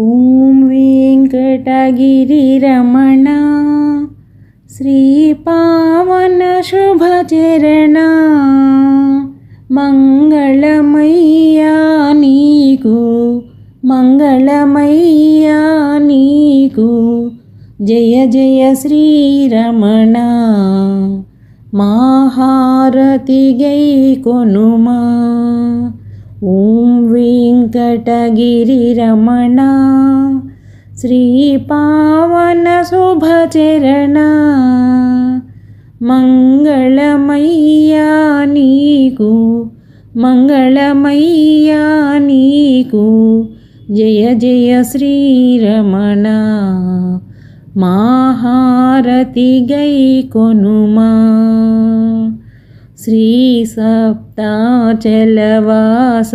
ॐ वेङ्कटगिरिरमणा श्रीपावनशुभचरणा मङ्गलमय्या नीकु मङ्गलमय्या नीकु जय जय श्रीरमणा माहारतिगै कोनुमा ॐ వెంకటగిరిరమణ శ్రీపావన శుభచరణ. మంగళమయ్యా నీకు మంగళమయ్యా నీకు జయ జయ శ్రీరమణ. మాహారతి గై కొనుమా శ్రీ సప్తాచలవాస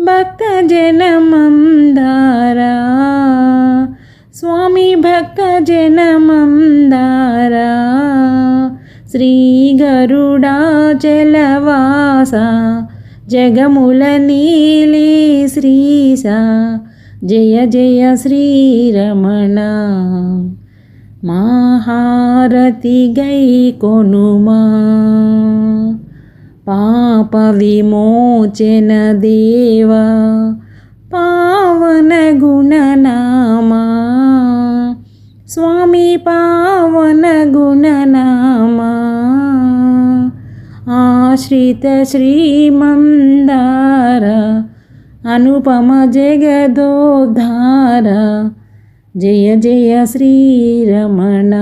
భక్తజనమందారా? స్వామి భక్తజనమందారా? శ్రీ గరుడాచలవాస జగముల నీలి శ్రీసా జయ జయ శ్రీరమణ మాహారతి గై కొనుమా. పాప విమోచన దేవా పావన గుణనామా. స్వామి పావన గుణనామా. ఆశ్రిత శ్రీమందార అనుపమ జగదోద్ధార. జయ జయ శ్రీరమణ.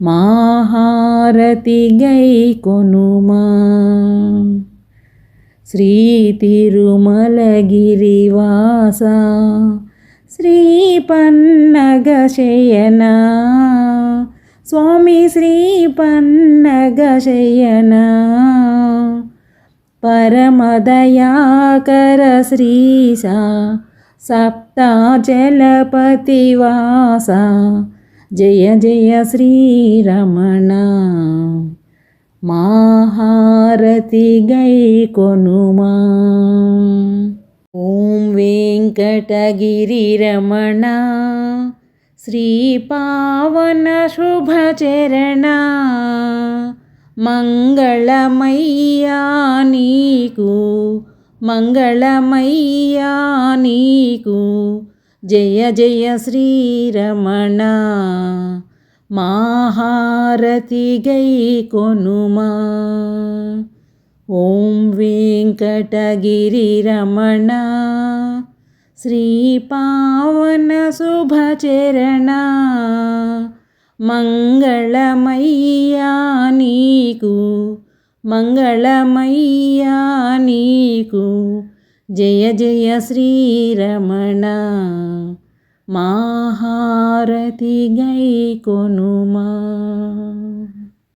మాహారతి గై కొనుమా శ్రీ తిరుమలగిరివాస శ్రీ పన్నగశయన స్వామి శ్రీ పన్నగశయన పరమదయాకర శ్రీశ సప్తాచలపతివాస జయ జయ శ్రీరమణ. మాహారతి గై కొనుమా. ఓం వెంకటగిరిరమణ. శ్రీపావన శుభచరణ. మంగళమయ్యా నీకు మంగళమయ్యా నీకు. జయ జయ శ్రీరమణ. మాహారతి గై కొనుమా. ఓం వెంకటగిరిరమణ. శ్రీపావన శుభచరణ. మంగళమయ్యా నీకు. మంగళమయ్యా నీకు. జయ జయ శ్రీరమణ. మాహారతి గై కొనుమా.